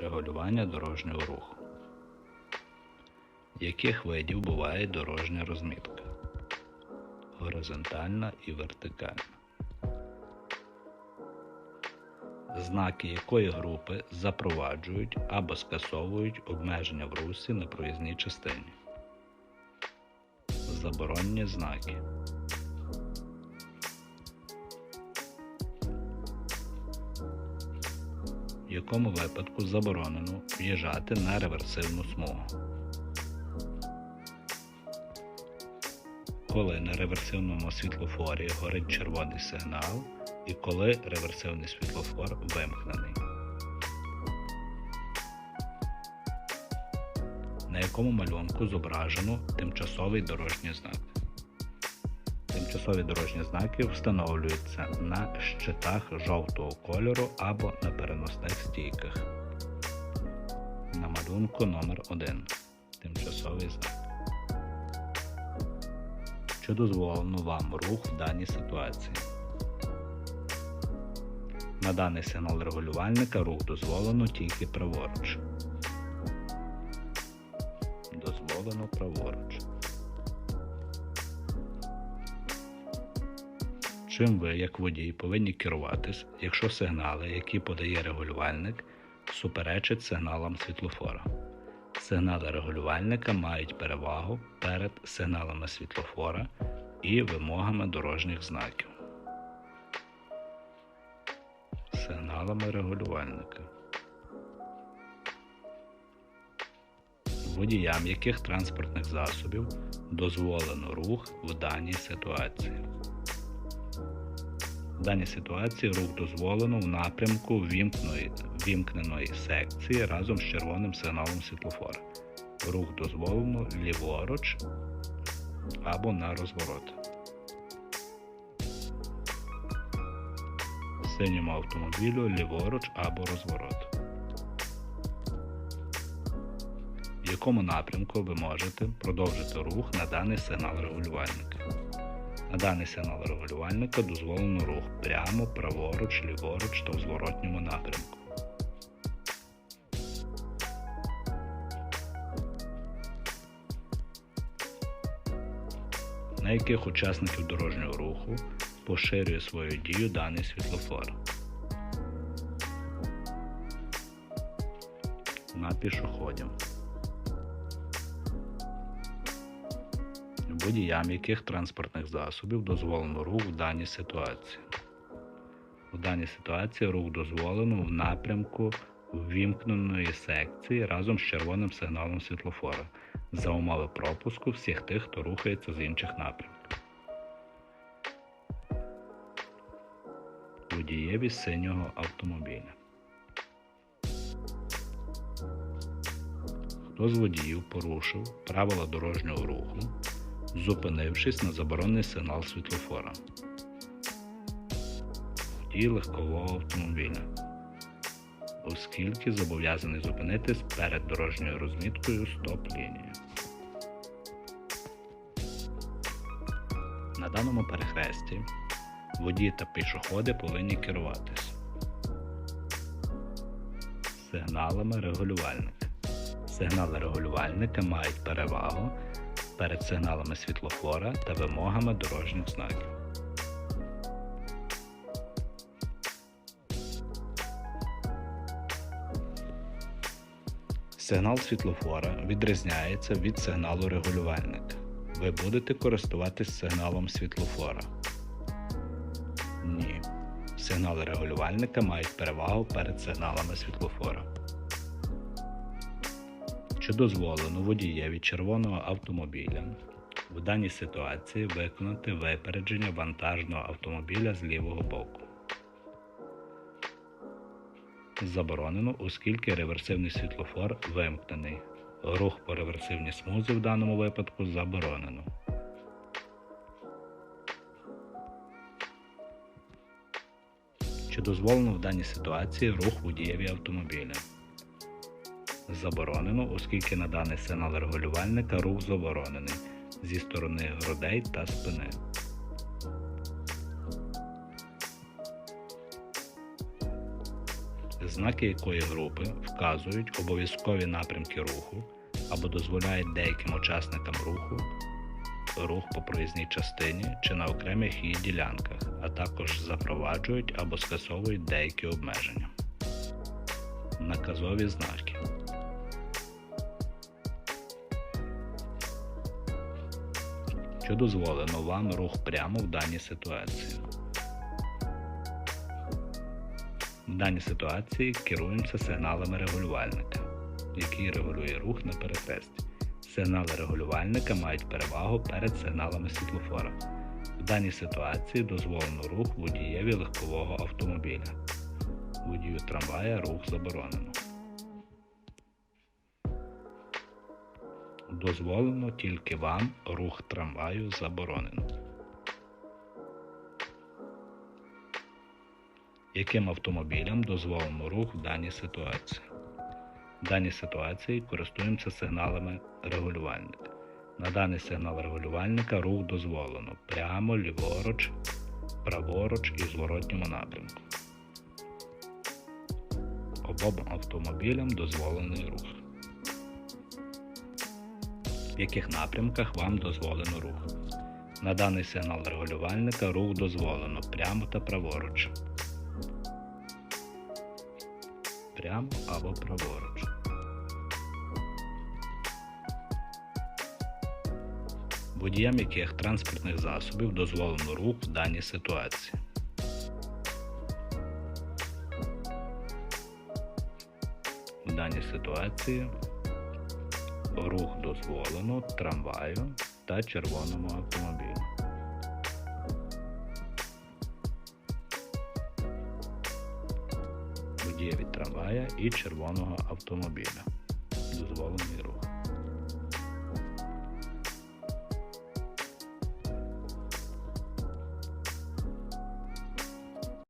Регулювання дорожнього руху. Яких видів буває дорожня розмітка? Горизонтальна і вертикальна. Знаки якої групи запроваджують або скасовують обмеження в русі на проїзній частині? Заборонні знаки. Якому випадку заборонено в'їжджати на реверсивну смугу? Коли на реверсивному світлофорі горить червоний сигнал і коли реверсивний світлофор вимкнений. На якому малюнку зображено тимчасовий дорожній знак? Тимчасові дорожні знаки встановлюються на щитах жовтого кольору або на переносних стійках. На малюнку номер 1 Тимчасовий знак. Що дозволено вам рух в даній ситуації? На даний сигнал регулювальника рух дозволено тільки праворуч. Дозволено праворуч. Чим ви, як водій, повинні керуватись, якщо сигнали, які подає регулювальник, суперечать сигналам світлофора? Сигнали регулювальника мають перевагу перед сигналами світлофора і вимогами дорожніх знаків. Сигналами регулювальника. Водіям яких транспортних засобів дозволено рух в даній ситуації. В даній ситуації рух дозволено в напрямку вімкненої секції разом з червоним сигналом світлофора. Рух дозволено ліворуч або на розворот. Синьому автомобілю ліворуч або розворот. В якому напрямку ви можете продовжити рух на даний сигнал регулювальника. На даний сигнал регулювальника дозволено рух прямо, праворуч, ліворуч та в зворотньому напрямку. На яких учасників дорожнього руху поширює свою дію даний світлофор? На пішоходів. Водіям яких транспортних засобів дозволено рух в даній ситуації. У даній ситуації рух дозволено в напрямку ввімкненої секції разом з червоним сигналом світлофора за умови пропуску всіх тих, хто рухається з інших напрямків. Водієві синього автомобіля. Хто з водіїв порушив правила дорожнього руху зупинившись на заборонений сигнал світлофора. Водій легкового автомобіля, оскільки зобов'язаний зупинитись перед дорожньою розміткою стоп-лінії. На даному перехресті водії та пішоходи повинні керуватись сигналами регулювальника. Сигнали регулювальника мають перевагу перед сигналами світлофора та вимогами дорожніх знаків. Сигнал світлофора відрізняється від сигналу регулювальника. Ви будете користуватись сигналом світлофора. Ні. Сигнали регулювальника мають перевагу перед сигналами світлофора що дозволено водієві червоного автомобіля в даній ситуації виконати випередження вантажного автомобіля з лівого боку. Заборонено, оскільки реверсивний світлофор вимкнений. Рух по реверсивній смузі в даному випадку заборонено. Чи дозволено в даній ситуації рух водієві автомобіля? Заборонено, оскільки на даний сигнал регулювальника рух заборонений зі сторони грудей та спини. знаки якої групи вказують обов'язкові напрямки руху або дозволяють деяким учасникам руху рух по проїзній частині чи на окремих її ділянках, а також запроваджують або скасовують деякі обмеження. Наказові знаки. Що дозволено вам рух прямо в даній ситуації? В даній ситуації керуємося сигналами регулювальника, який регулює рух на перехресті. Сигнали регулювальника мають перевагу перед сигналами світлофора. В даній ситуації дозволено рух водієві легкового автомобіля. Водію трамвая рух заборонено. Дозволено тільки вам рух трамваю заборонено. Яким автомобілям дозволено рух в даній ситуації? В даній ситуації користуємося сигналами регулювальника. На даний сигнал регулювальника рух дозволено прямо, ліворуч, праворуч і в зворотньому напрямку. Обом автомобілям дозволений рух. В яких напрямках вам дозволено рух? На даний сигнал регулювальника рух дозволено прямо та праворуч. Прямо або праворуч. Водіям яких транспортних засобів дозволено рух в даній ситуації. В даній ситуації рух дозволено трамваю та червоному автомобілю. Водієві трамвая і червоного автомобіля. Дозволений